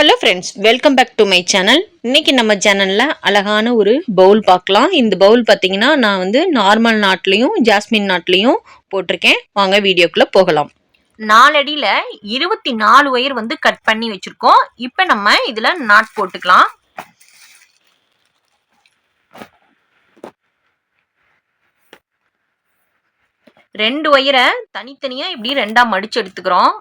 Hello friends welcome back to my channel இன்னைக்கு நம்ம சேனலில் அழகான ஒரு பவுல் பார்க்கலாம். இந்த பவுல் பார்த்தீங்கன்னா நான் வந்து நார்மல் நாட்லேயும் ஜாஸ்மின் நாட்லேயும் போட்டிருக்கேன். வாங்க வீடியோக்குள்ளே போகலாம். நாலடியில் இருபத்தி நாலு ஒயர் வந்து கட் பண்ணி வச்சுருக்கோம். இப்போ நம்ம இதில் நாட் போட்டுக்கலாம். ரெண்டு ஒயரை தனித்தனியாக இப்படி ரெண்டாக மடிச்சு எடுத்துக்கிறோம்.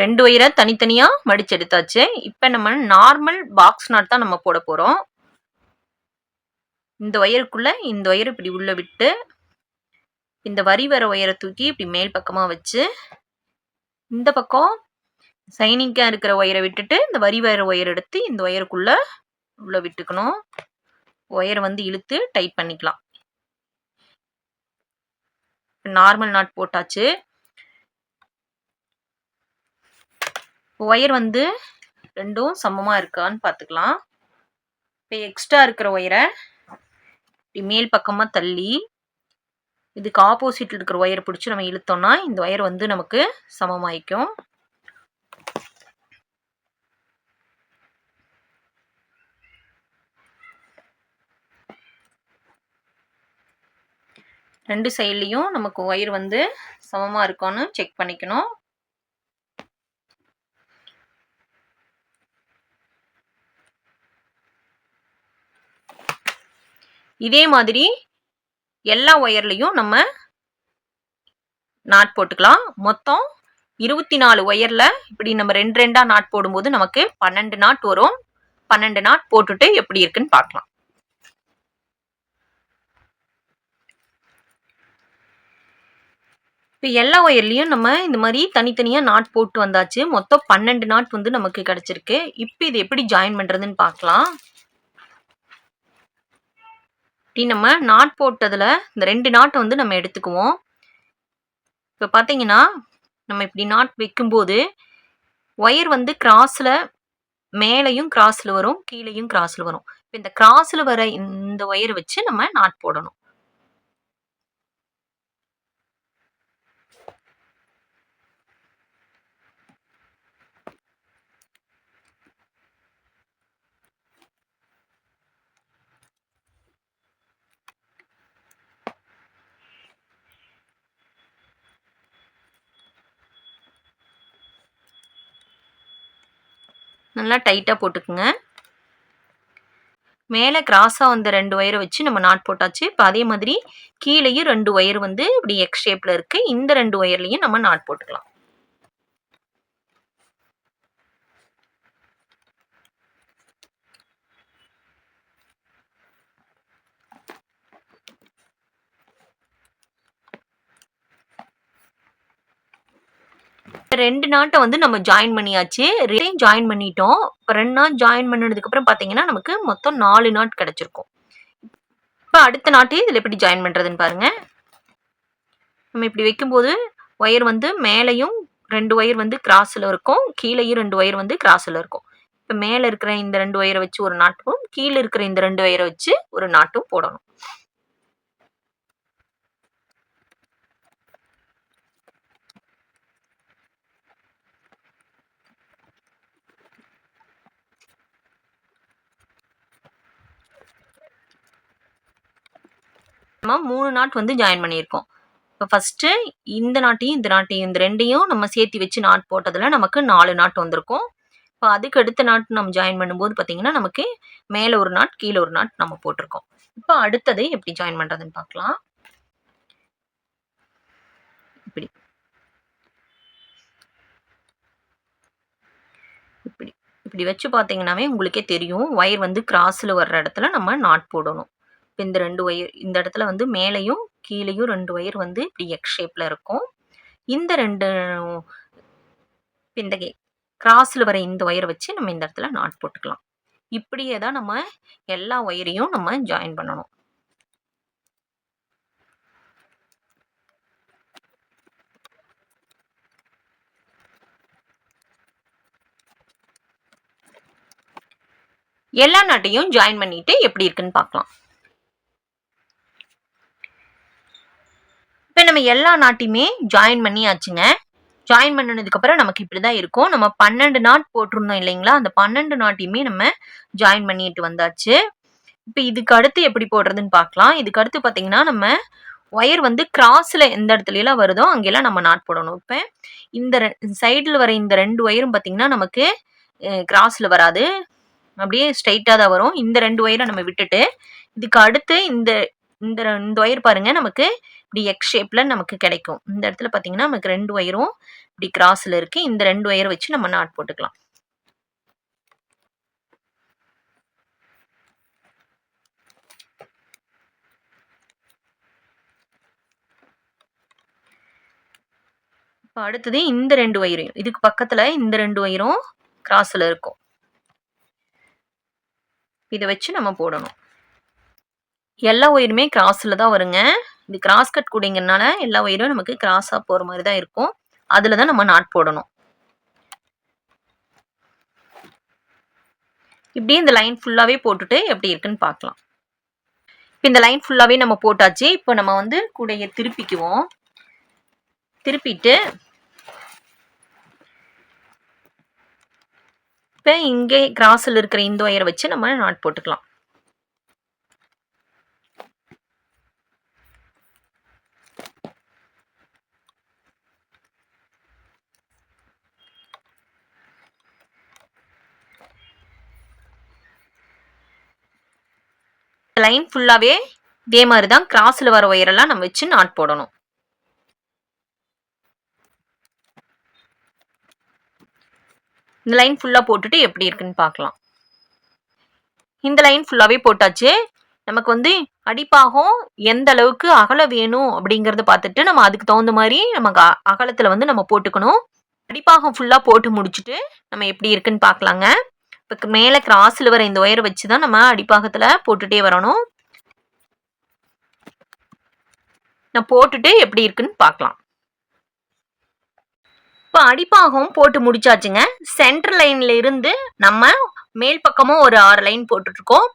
ரெண்டு ஒயரை தனித்தனியாக மடிச்சு எடுத்தாச்சு. இப்போ நம்ம நார்மல் பாக்ஸ் நாட் தான் நம்ம போட போகிறோம் இந்த ஒயருக்குள்ளே இந்த ஒயர் இப்படி உள்ளே விட்டு இந்த வரி வர ஒயரை தூக்கி இப்படி மேல் பக்கமாக வச்சு இந்த பக்கம் சைனிங்காக இருக்கிற ஒயரை விட்டுட்டு இந்த வரி வர ஒயர் எடுத்து இந்த ஒயருக்குள்ளே உள்ளே விட்டுக்கணும். ஒயரை வந்து இழுத்து டைட் பண்ணிக்கலாம். நார்மல் நாட் போட்டாச்சு. ஒயர் வந்து ரெண்டும் சமமாக இருக்கான்னு பார்த்துக்கலாம் இப்போ எக்ஸ்ட்ரா இருக்கிற ஒயரை மேல் பக்கமாக தள்ளி இதுக்கு ஆப்போசிட்டில் இருக்கிற ஒயரை பிடிச்சி நம்ம இழுத்தோம்னா இந்த ஒயர் வந்து நமக்கு சமமாயிக்கும். ரெண்டு சைட்லேயும் நமக்கு ஒயர் வந்து சமமாக இருக்கான்னு செக் பண்ணிக்கணும். இதே மாதிரி எல்லா ஒயர்லையும் நம்ம நாட் போட்டுக்கலாம். மொத்தம் இருபத்தி நாலு ஒயரில் இப்படி நம்ம ரெண்டு ரெண்டாக நாட் போடும்போது நமக்கு பன்னெண்டு நாட் வரும். பன்னெண்டு நாட் போட்டுட்டு எப்படி இருக்குன்னு பார்க்கலாம். இப்போ எல்லா ஒயர்லேயும் நம்ம இந்த மாதிரி தனித்தனியாக நாட் போட்டு வந்தாச்சு. மொத்தம் பன்னெண்டு நாட் வந்து நமக்கு கிடச்சிருக்கு. இப்போ இது எப்படி ஜாயின் பண்ணுறதுன்னு பார்க்கலாம். இப்படி நம்ம நாட் போட்டதில் இந்த ரெண்டு நாட்டை வந்து நம்ம எடுத்துக்குவோம். இப்போ பார்த்தீங்கன்னா நம்ம இப்படி நாட் வைக்கும்போது ஒயர் வந்து கிராஸில் மேலேயும் கிராஸில் வரும் கீழேயும் கிராஸில் வரும். இப்போ இந்த கிராஸில் வர இந்த ஒயரை வச்சு நம்ம நாட் போடணும். நல்லா டைட்டாக போட்டுக்குங்க. மேலே கிராஸாக வந்த ரெண்டு ஒயரை வச்சு நம்ம நாட் போட்டாச்சு. இப்போ அதே மாதிரி கீழேயும் ரெண்டு ஒயர் வந்து இப்படி எக்ஸ் ஷேப்பில் இருக்குது இந்த ரெண்டு ஒயர்லேயும் நம்ம நாட் போட்டுக்கலாம். ரெண்டு நாட்டை வந்து நம்ம ஜாயின் பண்ணியாச்சு. ரெண்டையும் ஜாயின் பண்ணிட்டோம். இப்போ ரெண்டு நாள் ஜாயின் பண்ணதுக்கப்புறம் பார்த்தீங்கன்னா நமக்கு மொத்தம் நாலு நாட் கிடச்சிருக்கும். இப்போ அடுத்த நாட்டையும் இதில் எப்படி ஜாயின் பண்ணுறதுன்னு பாருங்கள் நம்ம இப்படி வைக்கும்போது ஒயர் வந்து மேலேயும் ரெண்டு ஒயர் வந்து கிராஸில் இருக்கும். கீழேயும் ரெண்டு ஒயர் வந்து கிராஸில் இருக்கும். இப்போ மேலே இருக்கிற இந்த ரெண்டு ஒயரை வச்சு ஒரு நாட்டும் கீழே இருக்கிற இந்த ரெண்டு ஒயரை வச்சு ஒரு நாட்டும் போடணும். நம்ம மூணு நாட் வந்து ஜாயின் பண்ணியிருக்கோம். இப்போ ஃபஸ்ட்டு இந்த நாட்டையும் இந்த நாட்டையும் இந்த ரெண்டையும் நம்ம சேர்த்து வச்சு நாட் போட்டதில் நமக்கு நாலு நாட் வந்திருக்கும். இப்போ அதுக்கு அடுத்த நாட் நம்ம ஜாயின் பண்ணும்போது பார்த்தீங்கன்னா நமக்கு மேலே ஒரு நாட் கீழே ஒரு நாட் நம்ம போட்டிருக்கோம். இப்போ அடுத்தது எப்படி ஜாயின் பண்ணுறதுன்னு பார்க்கலாம் இப்படி. இப்படி. இப்படி வச்சு பார்த்தீங்கன்னாவே உங்களுக்கே தெரியும். ஒயர் வந்து கிராஸில் வர்ற இடத்துல நம்ம நாட் போடணும். இப்போ இந்த ரெண்டு ஒயர் இந்த இடத்துல வந்து மேலேயும் கீழேயும் ரெண்டு ஒயர் வந்து இப்படி எக் ஷேப்பில் இருக்கும். இந்த ரெண்டு இந்த கிராஸில் வர இந்த ஒயரை வச்சு நம்ம இந்த இடத்துல நாட் போட்டுக்கலாம். இப்படியே தான் நம்ம எல்லா ஒயரையும் நம்ம ஜாயின் பண்ணணும். எல்லா நாட்டையும் ஜாயின் பண்ணிட்டு எப்படி இருக்குன்னு பார்க்கலாம். நம்ம எல்லா நாட்டையுமே ஜாயின் பண்ணியாச்சுங்க. ஜாயின் பண்ணினதுக்கப்புறம் நமக்கு இப்படி தான் இருக்கும். நம்ம பன்னெண்டு நாட் போட்டிருந்தோம் இல்லைங்களா? அந்த பன்னெண்டு நாட்டையுமே நம்ம ஜாயின் பண்ணிட்டு வந்தாச்சு. இப்போ இதுக்கு அடுத்து எப்படி போடுறதுன்னு பார்க்கலாம். இதுக்கு அடுத்து பார்த்தீங்கன்னா நம்ம ஒயர் வந்து கிராஸில் எந்த இடத்துலலாம் வருதோ அங்கெல்லாம் நம்ம நாட் போடணும். இப்போ இந்த சைடில் வர இந்த ரெண்டு ஒயரும் பார்த்தீங்கன்னா நமக்கு கிராஸில் வராது. அப்படியே ஸ்ட்ரைட்டாக தான் வரும். இந்த ரெண்டு ஒயரை நம்ம விட்டுட்டு இதுக்கு அடுத்து இந்த இந்த இந்த ஒயர் பாருங்க நமக்கு இப்படி எக் ஷேப்பில் நமக்கு கிடைக்கும். இந்த இடத்துல பார்த்தீங்கன்னா நமக்கு ரெண்டு ஒயரும் இப்படி கிராஸில் இருக்குது இந்த ரெண்டு ஒயரை வச்சு நம்ம நாட் போட்டுக்கலாம். இப்போ அடுத்தது இந்த ரெண்டு ஒயரையும் இதுக்கு பக்கத்தில் இந்த ரெண்டு ஒயரும் கிராஸில் இருக்கும். இதை வச்சு நம்ம போடணும். எல்லா ஒயருமே கிராஸில் தான் வருங்க. இது கிராஸ் கட் கூடிங்கிறனால எல்லா ஒயரும் நமக்கு கிராஸாக போகிற மாதிரி தான் இருக்கும். அதில் தான் நம்ம நாட் போடணும். இப்படி இந்த லைன் ஃபுல்லாகவே போட்டுட்டு எப்படி இருக்குன்னு பார்க்கலாம். இப்போ இந்த லைன் ஃபுல்லாகவே நம்ம போட்டாச்சு. இப்போ நம்ம வந்து கூடைய திருப்பிக்குவோம். திருப்பிட்டு இப்போ இங்கே கிராஸில் இருக்கிற இந்த ஒயரை வச்சு நம்ம நாட் போட்டுக்கலாம். லைன் ஃபுல்லாகவே இதே மாதிரி தான் கிராஸில் வர ஒயரெல்லாம் நம்ம வச்சு நாட் போடணும். இந்த லைன் ஃபுல்லாக போட்டுட்டு எப்படி இருக்குன்னு பார்க்கலாம். இந்த லைன் ஃபுல்லாகவே போட்டாச்சு. நமக்கு வந்து அடிப்பாகம் எந்த அளவுக்கு அகலம் வேணும் அப்படிங்கிறத பார்த்துட்டு நம்ம அதுக்கு தகுந்த மாதிரி நமக்கு அகலத்தில் வந்து நம்ம போட்டுக்கணும். அடிப்பாகம் ஃபுல்லாக போட்டு முடிச்சுட்டு நம்ம எப்படி இருக்குன்னு பார்க்கலாங்க. இப்போ மேலே கிராஸில் வர இந்த ஒயரை வச்சு தான் நம்ம அடிப்பாகத்தில் போட்டுகிட்டே வரணும். நான் போட்டுட்டு எப்படி இருக்குன்னு பார்க்கலாம். இப்போ அடிப்பாகம் போட்டு முடிச்சாச்சுங்க. சென்டர் லைன்ல இருந்து நம்ம மேல் பக்கமும் ஒரு ஆறு லைன் போட்டுட்ருக்கோம்.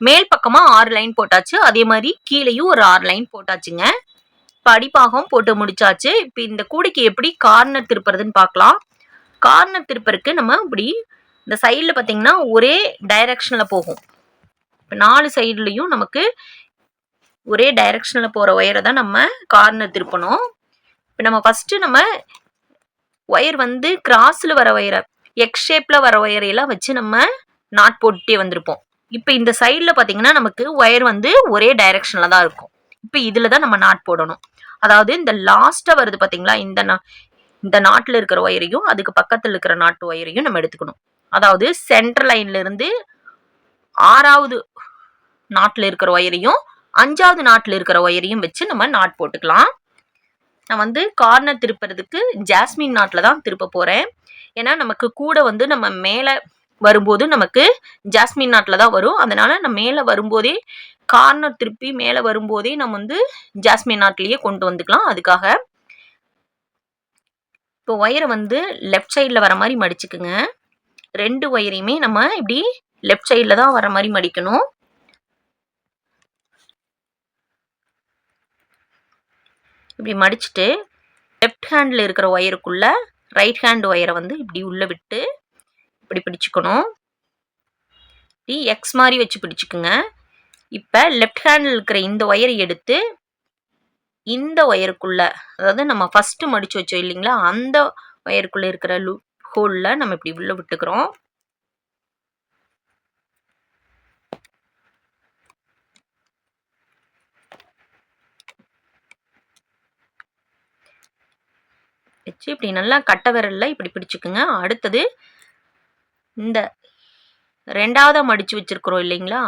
மேல் பக்கமாக ஆறு லைன் போட்டாச்சு. அதே மாதிரி கீழேயும் ஒரு ஆறு லைன் போட்டாச்சுங்க. இப்போ அடிப்பாகம் போட்டு முடிச்சாச்சு. இப்போ இந்த கூடைக்கு எப்படி கார்னர் திருப்புறதுன்னு பார்க்கலாம். கார்னர் திருப்பருக்கு நம்ம இப்படி இந்த சைடில் பார்த்தீங்கன்னா ஒரே டைரக்ஷனில் போகும். இப்போ நாலு சைட்லேயும் நமக்கு ஒரே டைரக்ஷனில் போகிற ஒயரை தான் நம்ம கார்னர் திருப்பணும். இப்போ நம்ம ஃபஸ்ட்டு நம்ம ஒயர் வந்து கிராஸில் வர ஒயரை எக்ஸ் ஷேப்பில் வர ஒயரையெல்லாம் வச்சு நம்ம நாட் போட்டுட்டே வந்திருப்போம். இப்போ இந்த சைடில் பார்த்தீங்கன்னா நமக்கு ஒயர் வந்து ஒரே டைரக்ஷனில் தான் இருக்கும். இப்போ இதில் தான் நம்ம நாட் போடணும். அதாவது இந்த லாஸ்ட்டாக வருது பார்த்தீங்களா இந்த இந்த நாட்டில் இருக்கிற ஒயரையும் அதுக்கு பக்கத்தில் இருக்கிற நாட்டு ஒயரையும் நம்ம எடுத்துக்கணும். அதாவது சென்ட்ரல் லைன்ல இருந்து ஆறாவது நாட்டில் இருக்கிற ஒயரையும் அஞ்சாவது நாட்டில் இருக்கிற ஒயரையும் வச்சு நம்ம நாட் போட்டுக்கலாம். நான் வந்து கார்னர் திருப்புறதுக்கு ஜாஸ்மின் நாட்டில் தான் திருப்ப போகிறேன் ஏன்னா நமக்கு கூட வந்து நம்ம மேலே வரும்போது நமக்கு ஜாஸ்மின் நாட்டில் தான் வரும். அதனால் நம்ம மேலே வரும்போதே கார்னர் திருப்பி மேலே வரும்போதே நம்ம வந்து ஜாஸ்மின் நாட்டிலேயே கொண்டு வந்துக்கலாம். அதுக்காக இப்போ ஒயரை வந்து லெஃப்ட் சைடில் வர மாதிரி மடிச்சுக்குங்க. ரெண்டு ஒயரையுமே நம்ம இப்படி லெஃப்ட் சைடில் தான் வர மாதிரி மடிக்கணும். இப்படி மடிச்சுட்டு லெஃப்ட் ஹேண்டில் இருக்கிற ஒயருக்குள்ளே ரைட் ஹேண்ட் ஒயரை வந்து இப்படி உள்ளே விட்டு இப்படி பிடிச்சிக்கணும். இப்படி எக்ஸ் மாதிரி வச்சு பிடிச்சிக்குங்க. இப்போ லெஃப்ட் ஹேண்டில் இருக்கிற இந்த ஒயரை எடுத்து இந்த ஒயருக்குள்ளே அதாவது நம்ம ஃபஸ்ட்டு மடித்து வச்சோம் இல்லைங்களா அந்த ஒயருக்குள்ளே இருக்கிற லூ ஹோலில் நம்ம இப்படி உள்ளே விட்டுக்கிறோம். வச்சு இப்படி நல்லா கட்டை விரலில் இப்படி பிடிச்சிக்குங்க. அடுத்தது இந்த ரெண்டாவதாக மடித்து வச்சுருக்குறோம் இல்லைங்களா?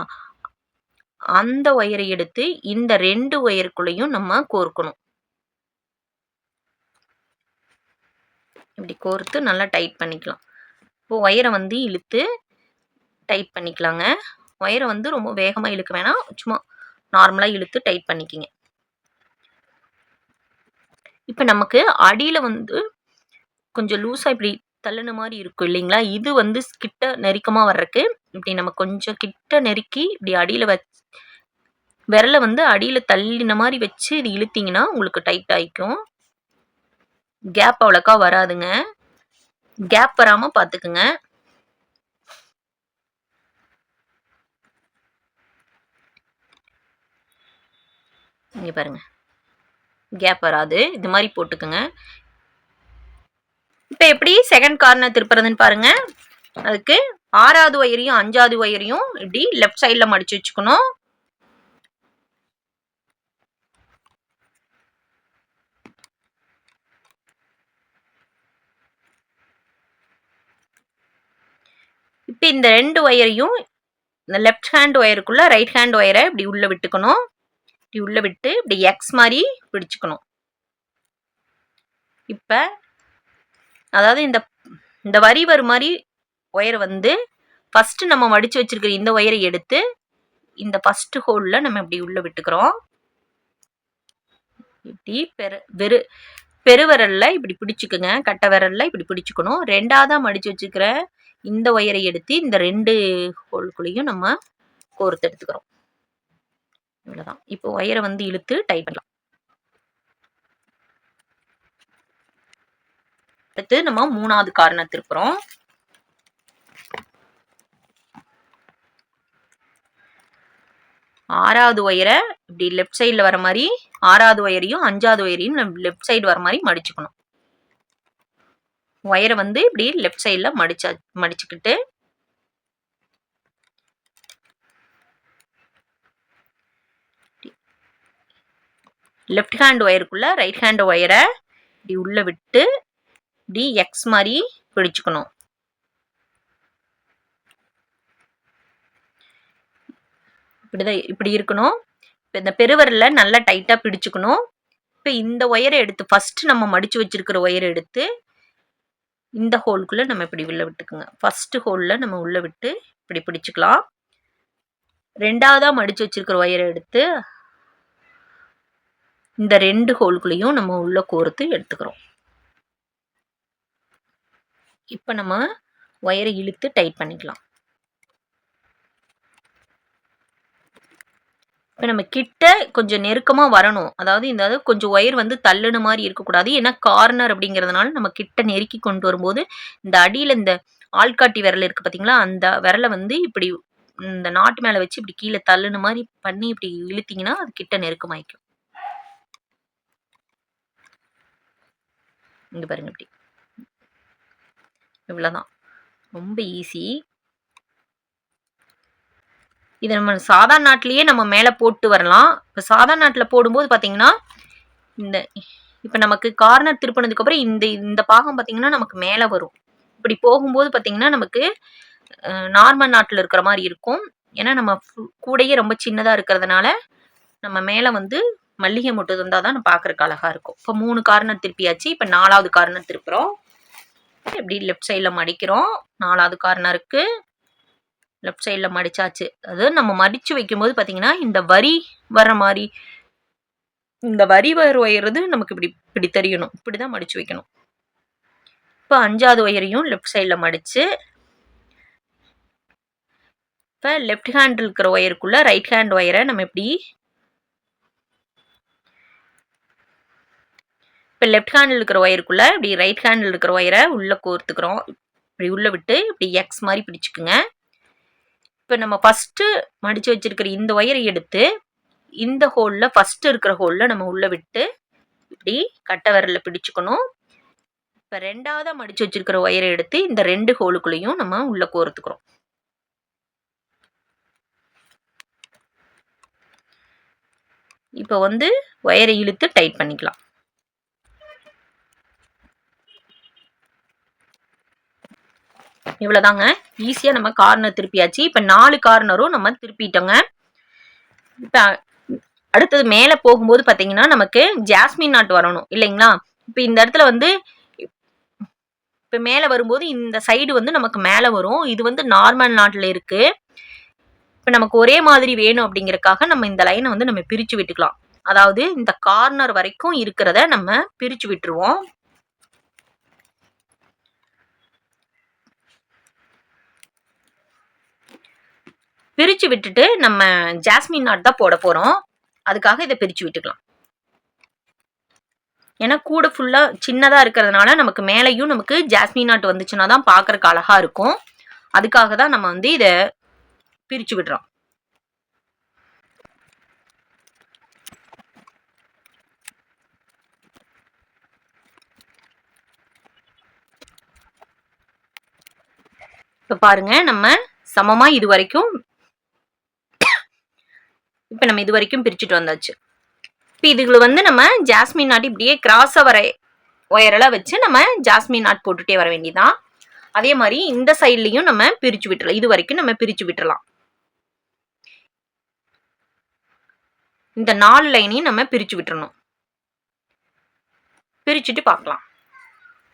அந்த ஒயரை எடுத்து இந்த ரெண்டு ஒயருக்குள்ளேயும் நம்ம கோர்க்கணும். இப்படி கோர்த்து நல்லா டைட் பண்ணிக்கலாம். இப்போ ஒயரை வந்து இழுத்து டைட் பண்ணிக்கலாங்க. ஒயரை வந்து ரொம்ப வேகமாக இழுக்க வேணாம். சும்மா நார்மலாக இழுத்து டைட் பண்ணிக்கிங்க. இப்போ நமக்கு அடியில் வந்து கொஞ்சம் லூஸாக இப்படி தள்ளுன மாதிரி இருக்கும் இல்லைங்களா? இது வந்து ஸ் கிட்ட நெருக்கமாக வர்றதுக்கு இப்படி நம்ம கொஞ்சம் கிட்ட நெருக்கி, இப்படி அடியில் வச் விரலை வந்து அடியில் தள்ளின மாதிரி வச்சு இது இழுத்தீங்கன்னா, உங்களுக்கு டைட் ஆகிக்கும் கேப் அவ்வளோக்கா வராதுங்க. கேப் வராமல் பார்த்துக்குங்க. இங்கே பாருங்க. கேப் வராது. இது மாதிரி போட்டுக்குங்க இப்போ எப்படி செகண்ட் கார்னர் திருப்புறதுன்னு பாருங்க. அதுக்கு ஆறாவது ஒயரையும், அஞ்சாவது ஒயரையும் இப்படி லெஃப்ட் சைடில் மடிச்சு வச்சுக்கணும். இப்போ இந்த ரெண்டு ஒயரையும் இந்த லெஃப்ட் ஹேண்ட் ஒயருக்குள்ளே ரைட் ஹேண்ட் ஒயரை இப்படி உள்ளே விட்டுக்கணும். இப்படி உள்ளே விட்டு இப்படி எக்ஸ் மாதிரி பிடிச்சிக்கணும் இப்போ அதாவது இந்த இந்த வரி வரும் மாதிரி ஒயர் வந்து ஃபஸ்ட்டு நம்ம மடித்து வச்சிருக்கிற இந்த ஒயரை எடுத்து இந்த ஃபஸ்ட்டு ஹோலில் நம்ம இப்படி உள்ளே விட்டுக்கிறோம். இப்படி பெரு வெறு பெருவிரல்ல இப்படி பிடிச்சிக்குங்க கட்டை விரலில் இப்படி பிடிச்சிக்கணும் ரெண்டாவதாக மடித்து வச்சுக்கிற இந்த ஒயரை எடுத்து இந்த ரெண்டு ஹோல்குள்ளேயும் நம்ம கோர்த்து எடுத்துக்கிறோம். இவ்வளோதான். இப்போ ஒயரை வந்து இழுத்து டைட் பண்ணலாம். அடுத்து நம்ம 3வது கார்னர் ஆறாவது ஒயரை இப்படி லெஃப்ட் சைடில் வர மாதிரி ஆறாவது ஒயரையும், அஞ்சாவது ஒயரையும் லெஃப்ட் சைடு வர மாதிரி மடிச்சுக்கணும். ஒயரை வந்து இப்படி லெஃப்ட் சைடில் மடிச்சா மடிச்சுக்கிட்டு லெஃப்ட் ஹேண்ட் ஒயருக்குள்ள ரைட் ஹேண்ட் ஒயரை இப்படி உள்ள விட்டு இப்படி எக்ஸ் மாதிரி பிடிச்சுக்கணும். இப்படிதான் இப்படி இருக்கணும். இப்போ இந்த பெருவரில் நல்லா டைட்டாக பிடிச்சுக்கணும். இப்போ இந்த ஒயரை எடுத்து ஃபஸ்ட்டு நம்ம மடித்து வச்சிருக்கிற ஒயரை எடுத்து இந்த ஹோல்குள்ளே நம்ம இப்படி உள்ளே விட்டுக்குங்க. ஃபஸ்ட்டு ஹோலில் நம்ம உள்ளே விட்டு இப்படி பிடிச்சிக்கலாம் ரெண்டாவதாக மடித்து வச்சிருக்கிற ஒயரை எடுத்து இந்த ரெண்டு ஹோல்குள்ளேயும் நம்ம உள்ளே கோர்த்து எடுத்துக்கிறோம். இப்போ நம்ம ஒயரை இழுத்து டைட் பண்ணிக்கலாம். இப்போ நம்ம கிட்ட கொஞ்சம் நெருக்கமாக வரணும். அதாவது இந்த அது கொஞ்சம் ஒயர் வந்து தள்ளுன மாதிரி இருக்கக்கூடாது. ஏன்னா கார்னர் அப்படிங்கிறதுனால நம்ம கிட்ட நெருக்கி கொண்டு வரும்போது, இந்த அடியில் இந்த ஆள்காட்டி விரல் இருக்கு பார்த்தீங்களா? அந்த விரலை வந்து இப்படி இந்த நாட்டு மேலே வச்சு இப்படி கீழே தள்ளுன மாதிரி பண்ணி இப்படி இழுத்தீங்கன்னா, அது கிட்ட நெருக்கமாயிக்கும். இங்கே பாருங்க இப்படி. இவ்வளோதான். ரொம்ப ஈஸி. இதை நம்ம சாதா நாட்டிலேயே நம்ம மேலே போட்டு வரலாம். இப்போ சாதா நாட்டில் போடும்போது பார்த்தீங்கன்னா, இந்த இப்போ நமக்கு கார்னர் திருப்பினதுக்கப்புறம் இந்த இந்த பாகம் பார்த்தீங்கன்னா, நமக்கு மேலே வரும். இப்படி போகும்போது பார்த்தீங்கன்னா, நமக்கு நார்மல் நாட்டில் இருக்கிற மாதிரி இருக்கும். ஏன்னா நம்ம கூடையே ரொம்ப சின்னதாக இருக்கிறதுனால, நம்ம மேலே வந்து மல்லிகை மொட்டு இருந்தால் தான் பார்க்கறக்கு அழகாக இருக்கும். இப்போ மூணு கார்னர் திருப்பியாச்சு. இப்போ நாலாவது கார்னர் திருப்புறோம். இப்படி லெஃப்ட் சைடில் மடிக்கிறோம். நாலாவது கார்னருக்கு லெஃப்ட் சைடில் மடிச்சாச்சு. அதாவது நம்ம மடித்து வைக்கும்போது பார்த்தீங்கன்னா, இந்த வரி வர்ற மாதிரி இந்த வரி வர ஒயர்றது நமக்கு இப்படி இப்படி தெரியணும். இப்படி தான் மடித்து வைக்கணும். இப்போ அஞ்சாவது ஒயரையும் லெஃப்ட் சைடில் மடித்து இப்போ லெஃப்ட் ஹேண்ட் இருக்கிற ஒயருக்குள்ள ரைட் ஹேண்ட் ஒயரை நம்ம இப்படி இப்போ லெஃப்ட் ஹேண்டில் இருக்கிற ஒயருக்குள்ள இப்படி ரைட் ஹேண்டில் இருக்கிற ஒயரை உள்ளே கோர்த்துக்கிறோம். இப்படி உள்ளே விட்டு இப்படி எக்ஸ் மாதிரி பிடிச்சிக்குங்க இப்போ நம்ம ஃபஸ்ட்டு மடித்து வச்சுருக்கிற இந்த ஒயரை எடுத்து இந்த ஹோலில் ஃபஸ்ட்டு இருக்கிற ஹோலில் நம்ம உள்ளே விட்டு இப்படி கட்டை விரல்ல பிடிச்சுக்கணும். இப்ப 2வதா மடிச்சு வச்சிருக்கிற ஒயரை எடுத்து இந்த ரெண்டு ஹோலுக்குள்ளேயும் நம்ம உள்ளே கோர்த்துக்கிறோம். இப்போ வந்து ஒயரை இழுத்து டைட் பண்ணிக்கலாம். இவ்வளோதாங்க. ஈஸியாக நம்ம கார்னர் திருப்பியாச்சு. இப்போ நாலு கார்னரும் நம்ம திருப்பிட்டோங்க. இப்போ அடுத்தது மேலே போகும்போது பார்த்தீங்கன்னா, நமக்கு ஜாஸ்மின் நாட்டு வரணும் இல்லைங்களா? இப்போ இந்த இடத்துல வந்து இப்போ மேலே வரும்போது இந்த சைடு வந்து நமக்கு மேலே வரும். இது வந்து நார்மல் நாட்டில் இருக்குது இப்போ நமக்கு ஒரே மாதிரி வேணும் அப்படிங்கிறதுக்காக நம்ம இந்த லைனை வந்து நம்ம பிரித்து விட்டுக்கலாம். அதாவது இந்த கார்னர் வரைக்கும் இருக்கிறத நம்ம பிரித்து விட்டுருவோம். பிரித்து விட்டுட்டு நம்ம ஜாஸ்மின் நாட் தான் போட போகிறோம் அதுக்காக இதை பிரித்து விட்டுக்கலாம். ஏன்னா கூட ஃபுல்லாக சின்னதாக இருக்கிறதுனால நமக்கு மேலேயும் நமக்கு ஜாஸ்மின் நாட் வந்துச்சுன்னா தான் பார்க்குறக்கு அழகாக இருக்கும். அதுக்காக தான் நம்ம வந்து இதை பிரித்து விடுறோம். இப்போ பாருங்க நம்ம சமமாக இது வரைக்கும் இப்போ நம்ம இது வரைக்கும் பிரிச்சுட்டு வந்தாச்சு. இப்போ இதுகளை வந்து நம்ம ஜாஸ்மின் நாட் இப்படியே கிராஸை வர ஒயரெல்லாம் வச்சு நம்ம ஜாஸ்மின் நாட் போட்டுகிட்டே வர வேண்டியதான் அதே மாதிரி இந்த சைட்லையும் நம்ம பிரித்து விட்டுறலாம். இது வரைக்கும் நம்ம பிரித்து விட்டுறலாம். இந்த நாலு லைனையும் நம்ம பிரித்து விட்டுறணும். பிரிச்சுட்டு பார்க்கலாம்.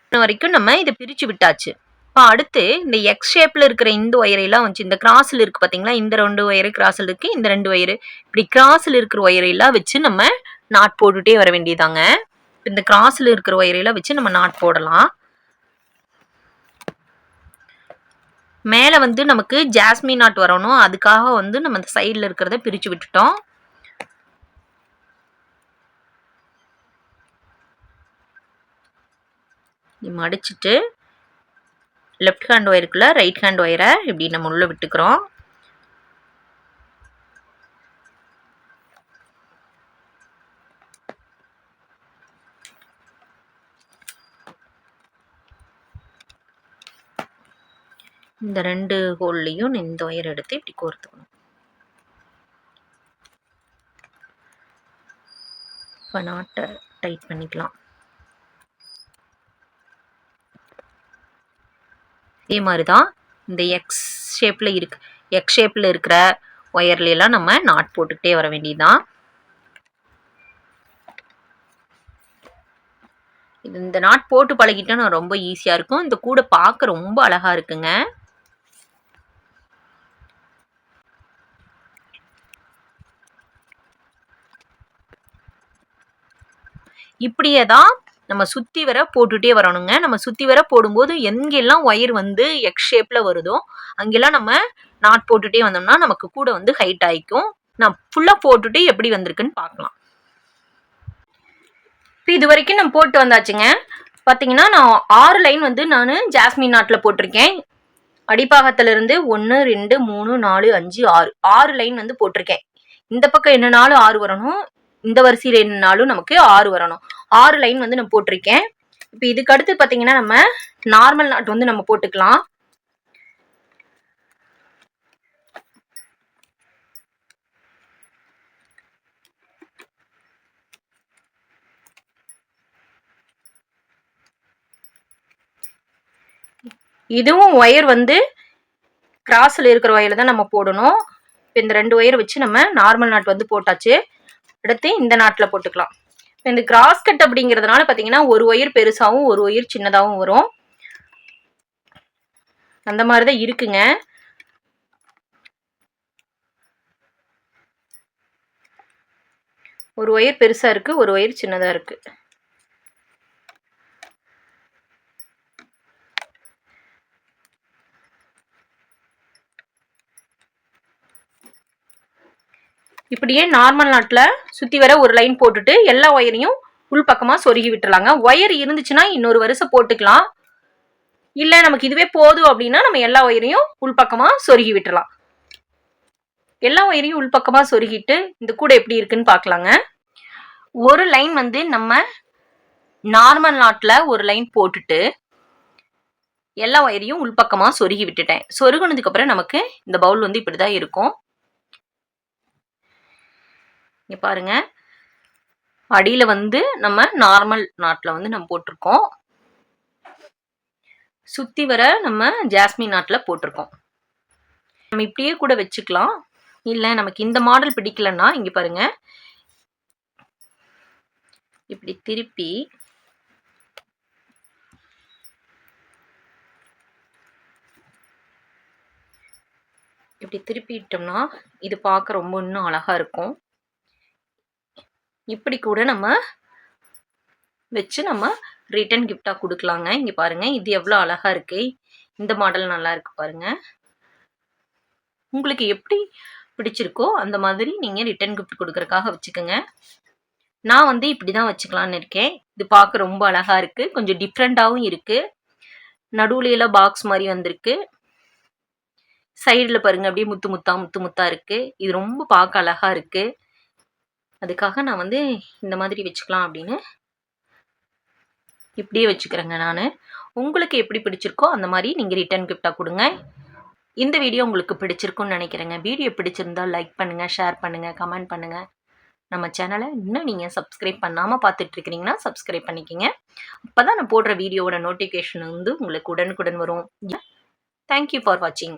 இன்ன வரைக்கும் நம்ம இதை பிரித்து விட்டாச்சு. இப்போ அடுத்து இந்த எக்ஸ் ஷேப்பில் இருக்கிற இந்த ஒயரையெல்லாம் வச்சு இந்த கிராஸில் இருக்குது பார்த்தீங்களா இந்த ரெண்டு ஒயரு கிராஸில் இருக்குது இந்த ரெண்டு ஒயரு இப்படி கிராஸில் இருக்கிற ஒயரையெல்லாம் வச்சு நம்ம நாட் போட்டுகிட்டே வர வேண்டியதாங்க இந்த கிராஸில் இருக்கிற ஒயரையெல்லாம் வச்சு நம்ம நாட் போடலாம். மேலே வந்து நமக்கு ஜாஸ்மின் நாட் வரணும். அதுக்காக வந்து நம்ம இந்த சைடில் இருக்கிறத பிரித்து விட்டுட்டோம். மடிச்சிட்டு லெஃப்ட் ஹேண்ட் ஒயருக்குள்ளே ரைட் ஹேண்ட் ஒயரை இப்படி நம்ம உள்ளே விட்டுக்கிறோம். இந்த ரெண்டு ஹோல்லையும் இந்த ஒயர் எடுத்து இப்படி கோர்த்துக்கணும். இப்போ நாட்டை டைட் பண்ணிக்கலாம். அதே மாதிரி தான் இந்த எக்ஸ் ஷேப்பில் இருக்கு. எக்ஸ் ஷேப்பில் இருக்கிற ஒயர்லாம் நம்ம நாட் போட்டுக்கிட்டே வர வேண்டியதுதான். இது இந்த நாட் போட்டு பழகிட்டோன்னா ரொம்ப ஈஸியாக இருக்கும். இந்த கூடை பார்க்க ரொம்ப அழகாக இருக்குங்க. இப்படியே தான் நம்ம சுற்றி வர போட்டுகிட்டே வரணுங்க. நம்ம சுற்றி வர போடும்போது எங்கெல்லாம் ஒயர் வந்து எக்ஸ் ஷேப்பில் வருதோ அங்கெல்லாம் நம்ம நாட் போட்டுகிட்டே வந்தோம்னா நமக்கு கூட வந்து ஹைட் ஆகிக்கும் நான் ஃபுல்லாக போட்டுட்டு எப்படி வந்திருக்குன்னு பார்க்கலாம். இப்போ இது வரைக்கும் நான் போட்டு வந்தாச்சுங்க. பார்த்தீங்கன்னா நான் ஆறு லைன் வந்து நான் ஜாஸ்மின் நாட்டில் போட்டிருக்கேன். அடிப்பாகத்திலிருந்து ஒன்று ரெண்டு மூணு நாலு அஞ்சு ஆறு. ஆறு லைன் வந்து போட்டிருக்கேன். இந்த பக்கம் என்னனாலும் ஆறு வரணும்? இந்த வரிசையில் என்னாலும் நமக்கு ஆறு வரணும். ஆறு லைன் வந்து நான் போட்டிருக்கேன். இப்போ இதுக்கு அடுத்து பார்த்தீங்கன்னா நம்ம நார்மல் நாட் வந்து நம்ம போட்டுக்கலாம். இதுவும் ஒயர் வந்து கிராஸில் இருக்கிற ஒயரில் தான் நம்ம போடணும். இப்போ இந்த ரெண்டு ஒயர் வச்சு நம்ம நார்மல் நாட் வந்து போட்டாச்சு. அடுத்து இந்த நாட்டில் போட்டுக்கலாம். இந்த கிராஸ் கட் அப்படிங்கிறதுனால பார்த்தீங்கன்னா ஒரு ஒயர் பெருசாகவும் ஒரு ஒயர் சின்னதாகவும் வரும். அந்த மாதிரி தான் இருக்குங்க. ஒரு ஒயர் பெருசாக இருக்குது ஒரு ஒயர் சின்னதாக இருக்குது இப்படியே நார்மல் நாட்டில் சுற்றி வர ஒரு லைன் போட்டுட்டு எல்லா ஒயரையும் உள் பக்கமாக சொருகி விட்டுறலாங்க. ஒயர் இருந்துச்சுன்னா இன்னொரு வருஷம் போட்டுக்கலாம். இல்லை நமக்கு இதுவே போதும் அப்படின்னா நம்ம எல்லா ஒயரையும் உள்பக்கமாக சொருகி விட்டுலாம் எல்லா ஒயரையும் உள்பக்கமாக சொருகிட்டு இந்த கூடை எப்படி இருக்குன்னு பார்க்கலாங்க. ஒரு லைன் வந்து நம்ம நார்மல் நாட்டில் ஒரு லைன் போட்டுட்டு எல்லா ஒயரையும் உள்பக்கமாக சொருகி விட்டுட்டேன். சொருகினதுக்கப்புறம் நமக்கு இந்த பவுல் வந்து இப்படி தான் இருக்கும். இங்கே பாருங்க. அடியில் வந்து நம்ம நார்மல் நாட்டில் வந்து நம்ம போட்டிருக்கோம். சுற்றி வர நம்ம ஜாஸ்மின் நாட்டில் போட்டிருக்கோம். நம்ம இப்படியே கூட வச்சுக்கலாம். இல்லை நமக்கு இந்த மாடல் பிடிக்கலன்னா இங்கே பாருங்க. இப்படி திருப்பி இப்படி திருப்பிட்டோம்னா இது பார்க்க ரொம்ப இன்னும் அழகாக இருக்கும். இப்படி கூட நம்ம வச்சு நம்ம ரிட்டன் கிஃப்டாக கொடுக்கலாங்க. இங்கே பாருங்கள் இது எவ்வளோ அழகாக இருக்கு. இந்த மாடல் நல்லா இருக்கு பாருங்கள் உங்களுக்கு எப்படி பிடிச்சிருக்கோ அந்த மாதிரி நீங்கள் ரிட்டர்ன் கிஃப்ட் கொடுக்குறக்காக வச்சுக்கோங்க. நான் வந்து இப்படி தான் வச்சுக்கலான்னு இருக்கேன். இது பார்க்க ரொம்ப அழகாக இருக்குது கொஞ்சம் டிஃப்ரெண்ட்டாகவும் இருக்குது நடுவுலையெல்லாம் எல்லாம் பாக்ஸ் மாதிரி வந்திருக்கு. சைடில் பாருங்கள் அப்படியே முத்து முத்தா முத்து முத்தா இருக்குது இது ரொம்ப பார்க்க அழகாக இருக்குது அதுக்காக நான் வந்து இந்த மாதிரி வச்சுக்கலாம் அப்படின்னு இப்படியே வச்சுக்கிறேங்க நான். உங்களுக்கு எப்படி பிடிச்சிருக்கோ அந்த மாதிரி நீங்கள் ரிட்டர்ன் கிஃப்டாக கொடுங்க. இந்த வீடியோ உங்களுக்கு பிடிச்சிருக்குன்னு நினைக்கிறேங்க. வீடியோ பிடிச்சிருந்தா லைக் பண்ணுங்கள் ஷேர் பண்ணுங்கள் கமெண்ட் பண்ணுங்கள் நம்ம சேனலை இன்னும் நீங்கள் சப்ஸ்கிரைப் பண்ணாமல் பார்த்துட்ருக்கிறீங்கன்னா சப்ஸ்கிரைப் பண்ணிக்கிங்க. அப்போ தான் நான் போடுற வீடியோவோட நோட்டிஃபிகேஷன் வந்து உங்களுக்கு உடனுக்குடன் வரும். தேங்க்யூ ஃபார் வாட்சிங்